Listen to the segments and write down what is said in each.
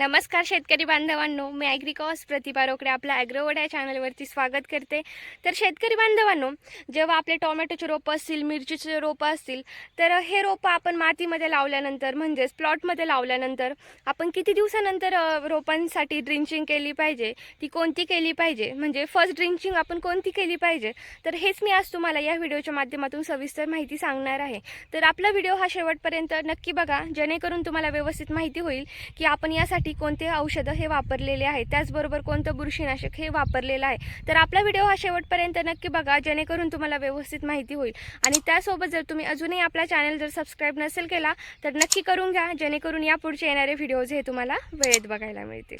नमस्कार शेतकरी बांधवांनो मी ॲग्रिकॉस प्रतिभा रोकडे आपल्या ॲग्रोवड या चॅनलवरती स्वागत करते. तर शेतकरी बांधवांनो जेव्हा आपले टोमॅटोचे रोपं असतील मिरचीचे रोपं असतील तर हे रोपं आपण मातीमध्ये लावल्यानंतर म्हणजेच प्लॉटमध्ये लावल्यानंतर आपण किती दिवसानंतर रोपांसाठी ड्रिंचिंग केली पाहिजे? ती कोणती केली पाहिजे? म्हणजे फर्स्ट ड्रिंचिंग आपण कोणती केली पाहिजे? तर हेच मी आज तुम्हाला या व्हिडिओच्या माध्यमातून सविस्तर माहिती सांगणार आहे. तर आपला व्हिडिओ हा शेवटपर्यंत नक्की बघा जेणेकरून तुम्हाला व्यवस्थित माहिती होईल की आपण यासाठी कोणते औषधं हे वापरलेले आहे त्याचबरोबर कोणतं बुरशीनाशक हे वापरलेलं आहे? तर आपला व्हिडिओ हा शेवटपर्यंत नक्की बघा जेणेकरून तुम्हाला व्यवस्थित माहिती होईल. आणि त्यासोबत जर तुम्ही अजूनही आपला चॅनल जर सबस्क्राईब नसेल केला तर नक्की करून घ्या जेणेकरून यापुढचे येणारे व्हिडिओज हे तुम्हाला वेळेत बघायला मिळतील.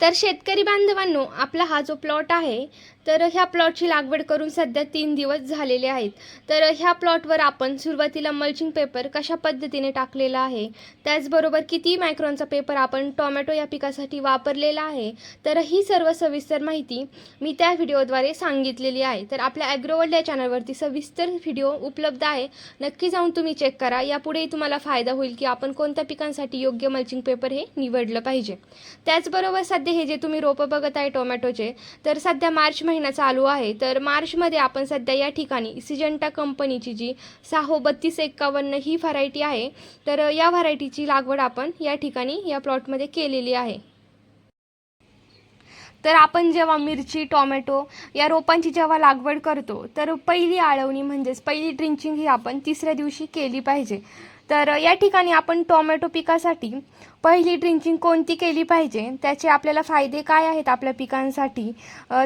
तर शेतकरी बांधवांनो आपला हा जो प्लॉट आहे तर ह्या प्लॉटची लागवड करून सध्या तीन दिवस झालेले आहेत. तर ह्या प्लॉटवर आपण सुरुवातीला मल्चिंग पेपर कशा पद्धतीने टाकलेला आहे? त्याचबरोबर किती मायक्रॉनचा पेपर आपण टोमॅटो या पिकासाठी वापरलेला आहे? तर ही सर्व सविस्तर माहिती मी त्या व्हिडिओद्वारे सांगितलेली आहे. तर आपल्या ॲग्रोवर्ल्ड या चॅनलवरती सविस्तर व्हिडिओ उपलब्ध आहे. नक्की जाऊन तुम्ही चेक करा. यापुढेही तुम्हाला फायदा होईल की आपण कोणत्या पिकांसाठी योग्य मल्चिंग पेपर हे निवडलं पाहिजे. त्याचबरोबर सध्या हे जे तुम्ही रोपं बघत आहे टोमॅटोचे तर सध्या मार्च महिना चालू आहे तर मार्चमध्ये आपण सध्या या ठिकाणी सिजंटा कंपनीची जी साहो बत्तीस एक्कावन्न ही व्हरायटी आहे तर या व्हरायटीची लागवड आपण या ठिकाणी या प्लॉटमध्ये केलेली आहे. तर आपण जेव्हा मिरची टोमॅटो या रोपांची जेव्हा लागवड करतो तर पहिली आळवणी म्हणजेच पहिली ड्रिंचिंग ही आपण तिसऱ्या दिवशी केली पाहिजे. तर या ठिकाणी आपण टोमॅटो पिकासाठी पहिली ड्रिंचिंग कोणती केली पाहिजे? त्याचे आपल्याला फायदे काय आहेत आपल्या पिकांसाठी?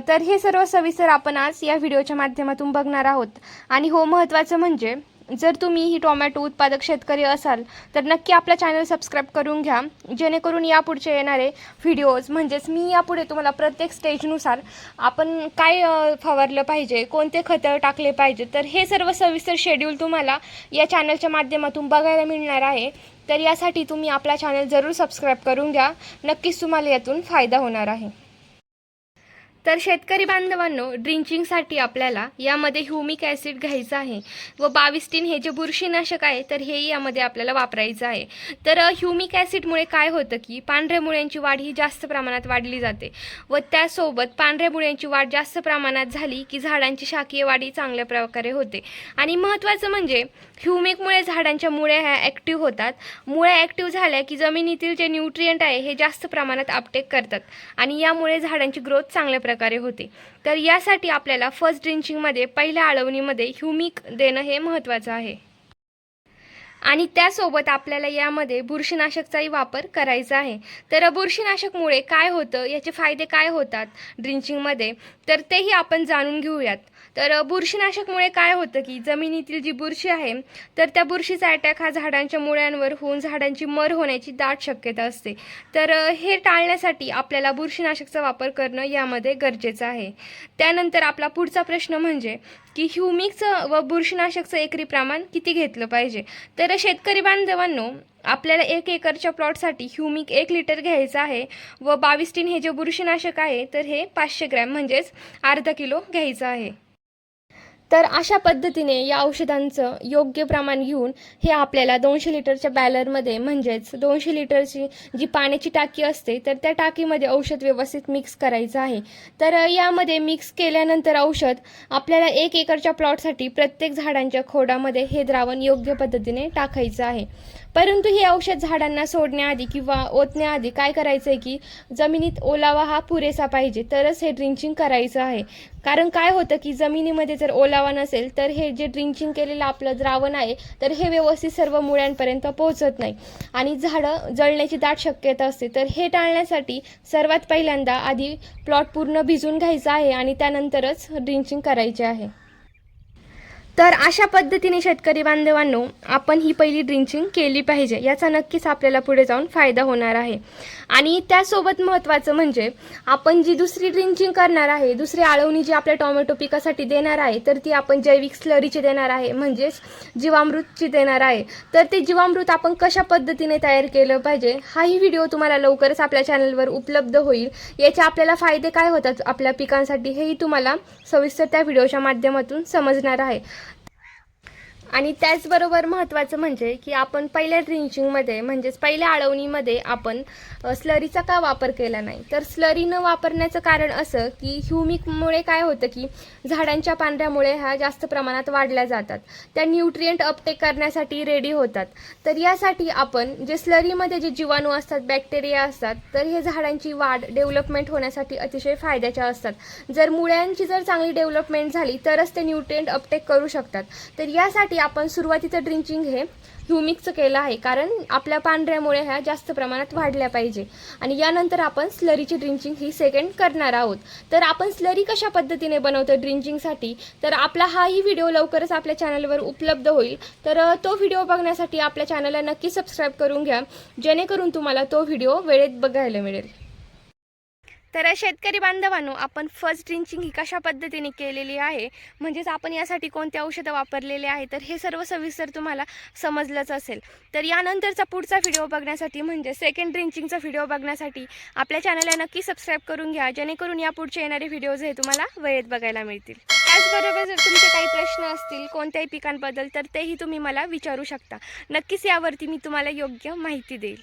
तर हे सर्व सविस्तर आपण आज या व्हिडिओच्या माध्यमातून बघणार आहोत. आणि हो महत्त्वाचं म्हणजे जर तुम्ही ही टोमॅटो उत्पादक शेतकरी असाल तर नक्की आपला चॅनल सबस्क्राईब करून घ्या जेणेकरून यापुढचे येणारे व्हिडिओज म्हणजेच मी यापुढे तुम्हाला प्रत्येक स्टेजनुसार आपण काय फवारलं पाहिजे कोणते खतं टाकले पाहिजे तर हे सर्व सविस्तर शेड्यूल तुम्हाला या चॅनलच्या माध्यमातून बघायला मिळणार आहे. तर यासाठी तुम्ही आपला चॅनल जरूर सबस्क्राईब करून घ्या. नक्कीच तुम्हाला यातून फायदा होणार आहे. तर शेतकरी बांधवांनो ड्रिंचिंगसाठी आपल्याला यामध्ये ह्युमिक ॲसिड घ्यायचं आहे व बाविस्टीन हे जे बुरशीनाशक आहे तर हे यामध्ये आपल्याला वापरायचं आहे. तर ह्युमिक ॲसिडमुळे काय होतं की पांढऱ्या मुळ्यांची वाढ ही जास्त प्रमाणात वाढली जाते व त्यासोबत पांढऱ्या मुळ्यांची वाढ जास्त प्रमाणात झाली की झाडांची शाकीय वाढी चांगल्या प्रकारे होते. आणि महत्त्वाचं म्हणजे ह्युमिकमुळे झाडांच्या मुळ्या ह्या ॲक्टिव्ह होतात. मुळ्या ॲक्टिव्ह झाल्या की जमिनीतील जे न्यूट्रियंट आहे हे जास्त प्रमाणात अपटेक करतात आणि यामुळे झाडांची ग्रोथ चांगल्या प्रकारे होते. तर यासाठी आपल्याला फर्स्ट ड्रिंचिंगमध्ये पहिल्या आळवणीमध्ये ह्युमिक देणं हे महत्त्वाचं आहे. आणि त्यासोबत आपल्याला यामध्ये बुरशीनाशकचाही वापर करायचा आहे. तर बुरशीनाशकमुळे काय होतं? याचे फायदे काय होतात ड्रिंचिंगमध्ये? तर तेही आपण जाणून घेऊयात. तर बुरशीनाशकमुळे काय होतं की जमिनीतील जी बुरशी आहे तर त्या बुरशीचा अटॅक हा झाडांच्या मुळ्यांवर होऊन झाडांची मर होण्याची दाट शक्यता असते. तर हे टाळण्यासाठी आपल्याला बुरशीनाशकचा वापर करणं यामध्ये गरजेचं आहे. त्यानंतर आपला पुढचा प्रश्न म्हणजे की ह्युमिकचं व बुरशीनाशकचं एकरी प्रमाण किती घेतलं पाहिजे? तर शेतकरी बांधवांनो आपल्याला एक एकरच्या प्लॉटसाठी ह्युमिक एक लिटर घ्यायचं आहे व बावीस टीन हे जे बुरशीनाशक आहे तर हे पाचशे ग्रॅम म्हणजेच अर्धा किलो घ्यायचं आहे. तर अशा पद्धतीने या औषधांचं योग्य प्रमाण घेऊन हे आपल्याला दोनशे लिटरच्या बॅलरमध्ये म्हणजेच दोनशे लिटरची जी पाण्याची टाकी असते तर त्या टाकीमध्ये औषध व्यवस्थित मिक्स करायचं आहे. तर यामध्ये मिक्स केल्यानंतर औषध आपल्याला एक एकरच्या प्लॉटसाठी प्रत्येक झाडांच्या खोडामध्ये हे द्रावण योग्य पद्धतीने टाकायचं आहे. परंतु हे औषध झाडांना सोडण्याआधी किंवा ओतण्याआधी काय करायचं आहे की जमिनीत ओलावा हा पुरेसा पाहिजे तरच हे ड्रिंचिंग करायचं आहे. कारण काय होतं की जमिनीमध्ये जर ओला ओलावा नसेल तर हे जे ड्रिंचिंग केलेलं आपलं द्रावण आहे तर हे व्यवस्थित सर्व मुळ्यांपर्यंत पोहोचत नाही. आणि झाडं जळण्याची दाट शक्यता असते. तर हे टाळण्यासाठी सर्वात पहिल्यांदा आधी प्लॉट पूर्ण भिजून घ्यायचा आहे आणि त्यानंतरच ड्रिंचिंग करायचे आहे. तर अशा पद्धतीने शेतकरी बांधवांनो आपण ही पहिली ड्रिंचिंग केली पाहिजे. याचा नक्कीच आपल्याला पुढे जाऊन फायदा होणार आहे. आणि त्यासोबत महत्त्वाचं म्हणजे आपण जी दुसरी ड्रिंचिंग करणार आहे दुसरी आळवणी जी आपल्या टोमॅटो पिकासाठी देणार आहे तर ती आपण जैविक स्लरीची देणार आहे म्हणजेच जीवामृतची देणार आहे. तर ते जीवामृत आपण कशा पद्धतीने तयार केलं पाहिजे हाही व्हिडिओ तुम्हाला लवकरच आपल्या चॅनलवर उपलब्ध होईल. याचे आपल्याला फायदे काय होतात आपल्या पिकांसाठी हेही तुम्हाला सविस्तर त्या व्हिडिओच्या माध्यमातून समजणार आहे. आणि त्याचबरोबर महत्त्वाचं म्हणजे की आपण पहिल्या ड्रिंचिंगमध्ये म्हणजेच पहिल्या आळवणीमध्ये आपण स्लरीचा का वापर केला नाही? तर स्लरी न वापरण्याचं कारण असं की ह्युमिकमुळे काय होतं की झाडांच्या पांढऱ्यामुळे ह्या जास्त प्रमाणात वाढल्या जातात. त्या न्यूट्रियंट अपटेक करण्यासाठी रेडी होतात. तर यासाठी आपण जे स्लरीमध्ये जे जीवाणू असतात बॅक्टेरिया असतात तर हे झाडांची वाढ डेव्हलपमेंट होण्यासाठी अतिशय फायद्याच्या असतात. जर मुळ्यांची जर चांगली डेव्हलपमेंट झाली तरच ते न्यूट्रिएंट अपटेक करू शकतात. तर यासाठी आपण सुरुवातीचं ड्रिंचिंग हे ह्युमिकचं केलं आहे. कारण आपल्या पांढऱ्यामुळे ह्या जास्त प्रमाणात वाढल्या पाहिजे. आणि यानंतर आपण स्लरीची ड्रिंचिंग ही सेकंड करणार आहोत. तर आपण स्लरी कशा पद्धतीने बनवतो ड्रिंचिंगसाठी तर आपला हाही व्हिडिओ लवकरच आपल्या चॅनलवर उपलब्ध होईल. तर तो व्हिडिओ बघण्यासाठी आपल्या चॅनलला नक्की सबस्क्राईब करून घ्या. जेणेकरून तुम्हाला तो व्हिडिओ वेळेत बघायला मिळेल. तर शेतकरी बांधवांनो आपण फर्स्ट ड्रिंचिंग ही कशा पद्धतीने केलेली आहे? म्हणजेच आपण यासाठी कोणते औषधं वापरलेले आहे? तर हे सर्व सविस्तर तुम्हाला समजलंच असेल. तर यानंतरचा पुढचा व्हिडिओ बघण्यासाठी म्हणजे सेकंड ड्रिंचिंगचा व्हिडिओ बघण्यासाठी आपल्या चॅनलला नक्की सबस्क्राईब करून घ्या. जेणेकरून या पुढचे येणारे व्हिडिओज हे तुम्हाला वेळेत बघायला मिळतील. त्याचबरोबर जर तुमचे काही प्रश्न असतील कोणत्याही पिकांबद्दल तर तेही तुम्ही मला विचारू शकता. नक्कीच यावरती मी तुम्हाला योग्य माहिती देईल.